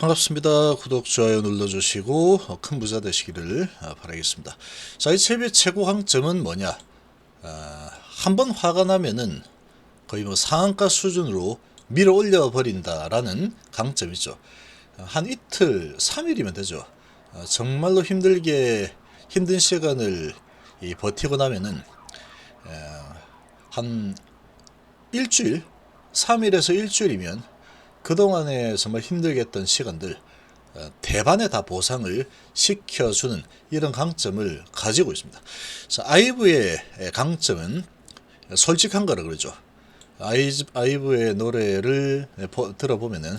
반갑습니다. 구독, 좋아요 눌러주시고 어, 큰 부자 되시기를 어, 바라겠습니다. 자, 이 첩의 최고 강점은 뭐냐? 아, 한번 화가 나면은 거의 뭐 상한가 수준으로 밀어 올려 버린다라는 강점이죠. 어, 한 이틀, 3일이면 되죠. 어, 정말로 힘들게 힘든 시간을 이 버티고 나면은 에, 한 일주일, 3일에서 일주일이면 그동안에 정말 힘들게 했던 시간들 어, 대반에 다 보상을 시켜주는 이런 강점을 가지고 있습니다. 자, 아이브의 강점은 솔직한 거라 그러죠. 아이, 아이브의 노래를 보- 들어보면은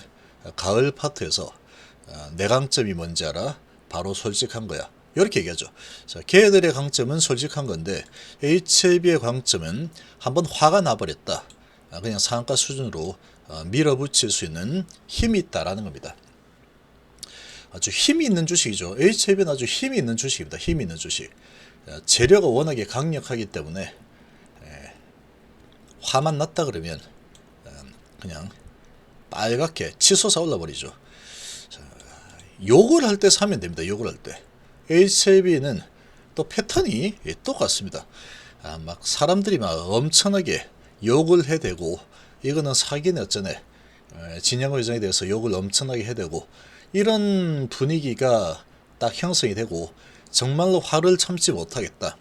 가을 파트에서 어, 내 강점이 뭔지 알아? 바로 솔직한 거야. 이렇게 얘기하죠. 자, 걔들의 강점은 솔직한 건데 HAB의 강점은 한번 화가 나버렸다. 아, 그냥 상한가 수준으로 어, 밀어붙일 수 있는 힘이 있다라는 겁니다. 아주 힘이 있는 주식이죠. HAB는 아주 힘이 있는 주식입니다. 힘이 있는 주식. 어, 재료가 워낙에 강력하기 때문에 에, 화만 났다 그러면 어, 그냥 빨갛게 치솟아 올라버리죠. 자, 욕을 할때 사면 됩니다. 욕을 할 때. HAB는 또 패턴이 예, 똑같습니다. 아, 막 사람들이 막 엄청나게 욕을 해대고 이거는 사기네 어쩌네 에, 진영 의장에 대해서 욕을 엄청나게 해대고 이런 분위기가 딱 형성이 되고 정말로 화를 참지 못하겠다.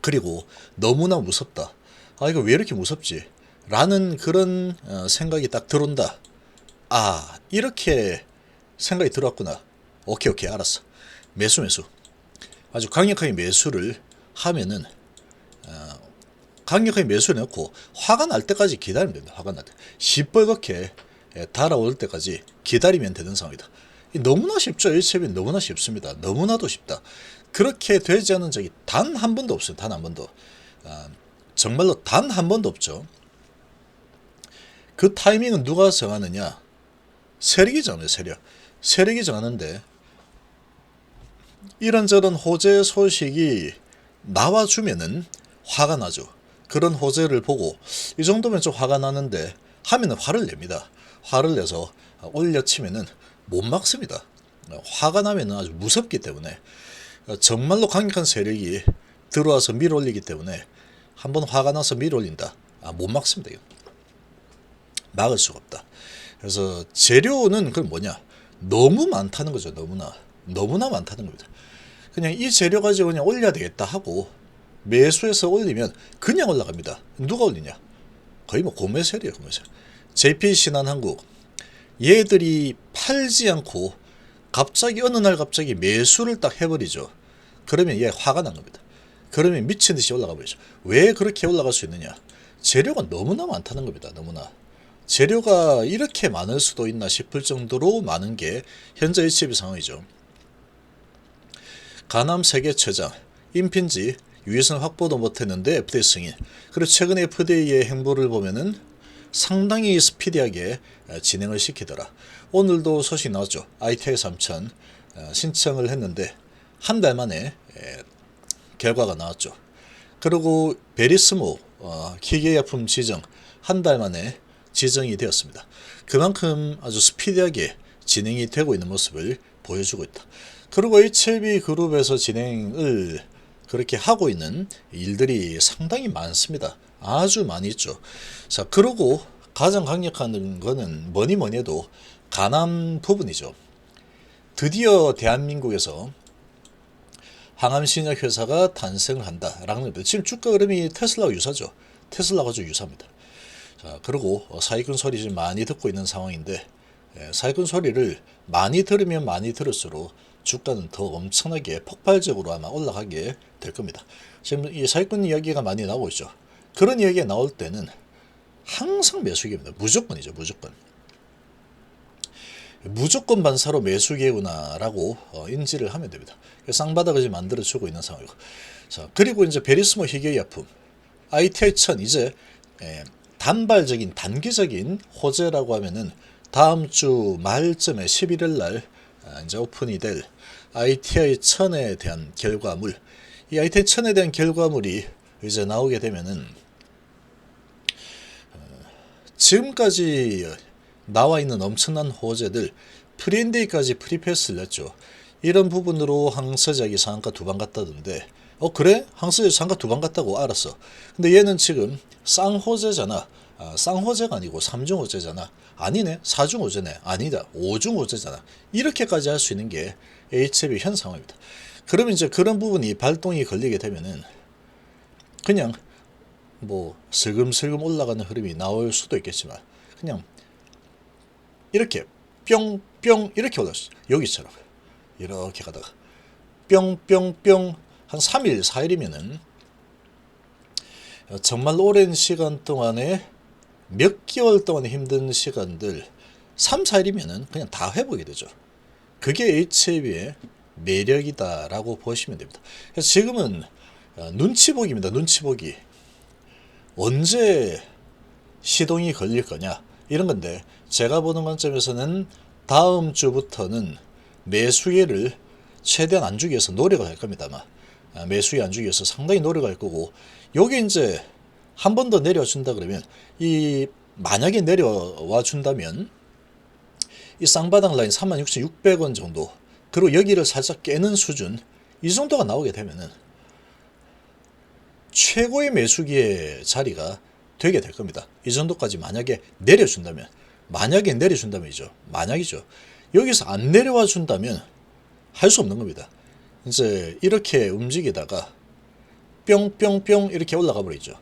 그리고 너무나 무섭다. 아 이거 왜 이렇게 무섭지? 라는 그런 어, 생각이 딱 들어온다. 아 이렇게 생각이 들어왔구나. 오케이 오케이 알았어. 매수 매수. 아주 강력하게 매수를 하면은 어, 강력하게 매수를 해놓고 화가 날 때까지 기다리면 됩니다. 화가 날 때. 시뻘겋게 예, 달아올 때까지 기다리면 되는 상황이다. 이 너무나 쉽죠. 1첩이 너무나 쉽습니다. 너무나도 쉽다. 그렇게 되지 않은 적이 단 한 번도 없어요. 단 한 번도. 아, 정말로 단 한 번도 없죠. 그 타이밍은 누가 정하느냐? 세력이 정해요. 세력. 세력이 정하는데 이런저런 호재 소식이 나와주면은 화가 나죠. 그런 호재를 보고 이 정도면 좀 화가 나는데 하면은 화를 냅니다. 화를 내서 올려치면은 못 막습니다. 화가 나면은 아주 무섭기 때문에 정말로 강력한 세력이 들어와서 밀어올리기 때문에 한번 화가 나서 밀어올린다. 아, 못 막습니다. 이거. 막을 수가 없다. 그래서 재료는 그럼 뭐냐? 너무 많다는 거죠. 너무나 너무나 많다는 겁니다. 그냥 이 재료 가지고 그냥 올려야 되겠다 하고 매수해서 올리면 그냥 올라갑니다. 누가 올리냐? 거의 뭐 고매세리에요, 고매세. JP 신한한국 얘들이 팔지 않고 갑자기 어느 날 갑자기 매수를 딱 해버리죠. 그러면 얘 화가 난 겁니다. 그러면 미친 듯이 올라가 버리죠. 왜 그렇게 올라갈 수 있느냐? 재료가 너무나 많다는 겁니다. 너무나. 재료가 이렇게 많을 수도 있나 싶을 정도로 많은 게 현재 HB 상황이죠. 가남 세계 최장, 임핀지, 유해선 확보도 못했는데 FDA 승인. 그리고 최근 FDA의 행보를 보면은 상당히 스피디하게 어, 진행을 시키더라. 오늘도 소식 나왔죠. ITI 3000 어, 신청을 했는데 한 달 만에 에, 결과가 나왔죠. 그리고 베리스모 어, 기계약품 지정 한 달 만에 지정이 되었습니다. 그만큼 아주 스피디하게 진행이 되고 있는 모습을 보여주고 있다. 그리고 HLB 그룹에서 진행을 그렇게 하고 있는 일들이 상당히 많습니다. 아주 많이 있죠. 자, 그리고 가장 강력한 거는 뭐니 뭐니 해도 가남 부분이죠. 드디어 대한민국에서 항암 신약 회사가 탄생을 한다라는 겁니다. 지금 주가 흐름이 테슬라와 유사죠. 테슬라가 좀 유사합니다. 자, 그리고 어, 사기꾼 소리 좀 많이 듣고 있는 상황인데 예, 사기꾼 소리를 많이 들으면 많이 들을수록 주가는 더 엄청나게 폭발적으로 아마 올라가게 될 겁니다. 지금 이 사기꾼 이야기가 많이 나오고 있죠. 그런 이야기가 나올 때는 항상 매수기입니다. 무조건이죠, 무조건. 무조건 반사로 매수기구나라고 어, 인지를 하면 됩니다. 쌍바닥을 지금 만들어주고 있는 상황이고. 자, 그리고 이제 베리스모 희귀약품, ITI 1000 이제 예, 단발적인 단기적인 호재라고 하면은 다음 주 말쯤에 11일 날 아, 이제 오픈이 될 ITI 1000에 대한 결과물. 이 ITI 1000에 대한 결과물이 이제 나오게 되면은 어, 지금까지 나와 있는 엄청난 호재들 프리엔데이까지 프리패스를 냈죠. 이런 부분으로 항서작이 상한가 두방 갔다던데 어 그래? 항서작 상한가 두방 갔다고 알았어. 근데 얘는 지금 쌍호재잖아. 아, 쌍호재가 아니고 삼중호재잖아. 아니네. 사중호재네. 아니다. 오중호재잖아. 이렇게까지 할 수 있는 게 HB 현 상황입니다. 그러면 이제 그런 부분이 발동이 걸리게 되면은 그냥 뭐 슬금슬금 올라가는 흐름이 나올 수도 있겠지만 그냥 이렇게 뿅뿅 이렇게 올랐어 여기처럼 이렇게 가다가 뿅뿅뿅 한 3일 4일이면은 정말 오랜 시간 동안에 몇 개월 동안의 힘든 시간들 3, 4일이면은 그냥 다 회복이 되죠. 그게 HAB의 매력이다라고 보시면 됩니다. 그래서 지금은 어, 눈치 보기입니다. 눈치 보기. 언제 시동이 걸릴 거냐 이런 건데 제가 보는 관점에서는 다음 주부터는 매수계를 최대한 안 주기 위해서 노력을 할 겁니다. 아마 아, 매수에 안 주기 위해서 상당히 노력할 거고 요게 이제 한 번 더 내려준다 그러면 이 만약에 내려와 준다면 이 쌍바닥 라인 36,600원 정도 그리고 여기를 살짝 깨는 수준 이 정도가 나오게 되면은 최고의 매수기의 자리가 되게 될 겁니다. 이 정도까지 만약에 내려준다면 만약에 내려준다면이죠. 만약이죠. 여기서 안 내려와 준다면 할 수 없는 겁니다. 이제 이렇게 움직이다가 뿅뿅뿅 이렇게 올라가 버리죠.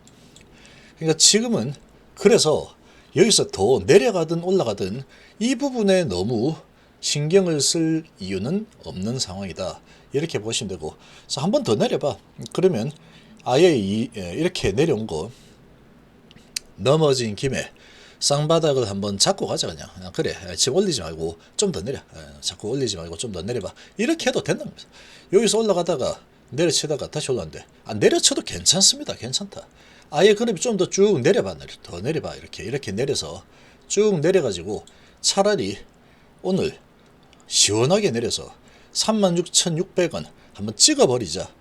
그러니까 지금은 그래서 여기서 더 내려가든 올라가든 이 부분에 너무 신경을 쓸 이유는 없는 상황이다. 이렇게 보시면 되고, 자, 한번 더 내려봐. 그러면 아예 이, 예, 이렇게 내려온 거 넘어진 김에 쌍바닥을 한번 잡고 가자 그냥. 그냥 그래. 예, 지금 올리지 말고 좀 더 내려. 예, 자꾸 올리지 말고 좀 더 내려봐. 이렇게 해도 겁니다 여기서 올라가다가 내려치다가 다시 올라왔는데 아 내려쳐도 괜찮습니다. 괜찮다 아예 그럼 좀더 쭉 내려봐 내려 더 내려봐 이렇게 이렇게 내려서 쭉 내려가지고 차라리 오늘 시원하게 내려서 36,600원 한번 찍어버리자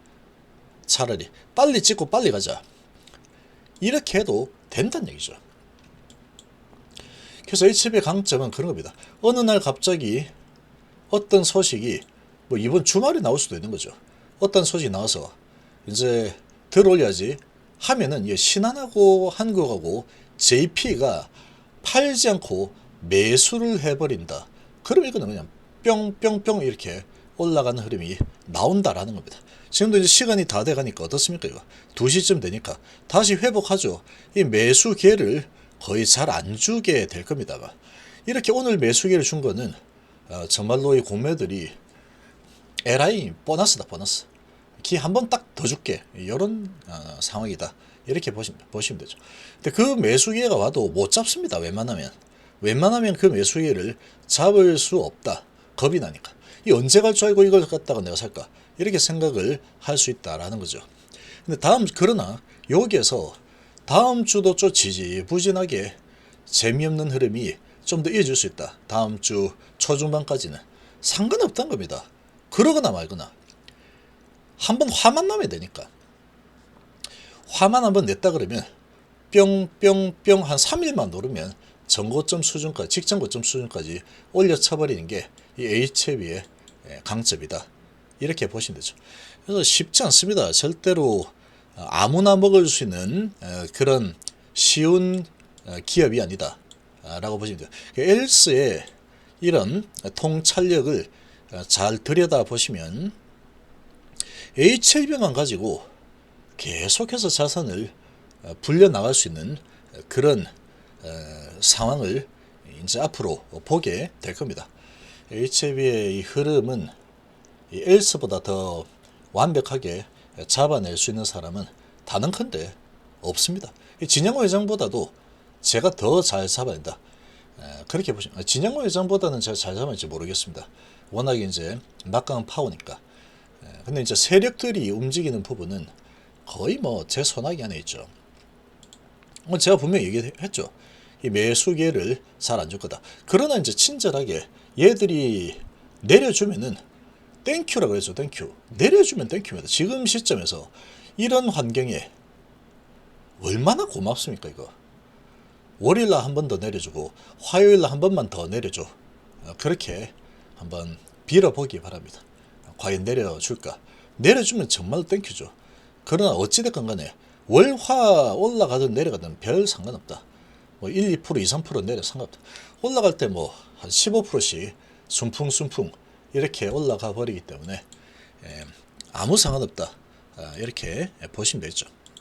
차라리 빨리 찍고 빨리 가자. 이렇게 해도 된다는 얘기죠. 그래서 HB의 강점은 그런 겁니다. 어느 날 갑자기 어떤 소식이 뭐 이번 주말에 나올 수도 있는 거죠. 어떤 소식이 나와서 이제 들어올려야지 하면은 이 신한하고 한국하고 JP가 팔지 않고 매수를 해버린다. 그럼 이거는 그냥 뿅뿅뿅 이렇게 올라가는 흐름이 나온다라는 겁니다. 지금도 이제 시간이 다 돼가니까 어떻습니까? 이거 2시쯤 되니까 다시 회복하죠. 이 매수 기회를 거의 잘 안 주게 될 겁니다. 아마. 이렇게 오늘 매수 기회를 준 거는 어, 정말로 이 공매들이 에라이 보너스다 보너스. 기한번 딱 더 줄게 이런 어, 상황이다. 이렇게 보시면, 보시면 되죠. 근데 그 매수 기회가 와도 못 잡습니다. 웬만하면. 웬만하면 그 매수 기회를 잡을 수 없다. 겁이 나니까. 이 언제 갈 줄 알고 이걸 갖다가 내가 살까? 이렇게 생각을 할 수 있다라는 거죠. 근데 다음 그러나 여기에서 다음 주도 좀 지지부진하게 재미없는 흐름이 좀 더 이어질 수 있다. 다음 주 초중반까지는 상관없다는 겁니다. 그러거나 말거나 한 번 화만 나면 되니까 화만 한 번 냈다 그러면 뿅뿅뿅 한 3일만 노르면 전고점 수준까지 직전고점 수준까지 올려쳐버리는 게 이 HB의 강점이다. 이렇게 보시면 되죠. 그래서 쉽지 않습니다. 절대로 아무나 먹을 수 있는 어, 그런 쉬운 어, 기업이 아니다. 라고 보시면 돼요. 엘스의 이런 통찰력을 어, 잘 들여다 보시면 HLB만 가지고 계속해서 자산을 불려 나갈 수 있는 그런 상황을 이제 앞으로 보게 될 겁니다. HB의 이 흐름은 이 엘스보다 더 완벽하게 잡아낼 수 있는 사람은 단언컨대 없습니다. 이 진양호 회장보다도 제가 더 잘 잡아낸다. 에, 그렇게 보시면 진양호 회장보다는 제가 잘 잡아낼지 모르겠습니다. 워낙에 이제 막강한 파워니까. 에, 근데 이제 세력들이 움직이는 부분은 거의 뭐 제 손아귀 안에 있죠. 뭐 제가 분명히 얘기했죠. 이 매수계를 잘 안 줄 거다. 그러나 이제 친절하게 얘들이 내려주면은 땡큐라 그랬죠. 땡큐. 내려주면 땡큐입니다. 지금 시점에서 이런 환경에 얼마나 고맙습니까 이거. 월요일 날 한 번 더 내려주고 화요일 날 한 번만 더 내려줘. 어, 그렇게 한번 빌어보기 바랍니다. 과연 내려줄까? 내려주면 정말 땡큐죠. 그러나 어찌됐건 간에 월화 올라가든 내려가든 별 상관없다. 뭐 1, 2%, 2, 3% 내려 상관없다. 올라갈 때 뭐 한 15%씩 순풍순풍 이렇게 올라가 버리기 때문에 에, 아무 상관없다. 아, 이렇게 보시면 되죠.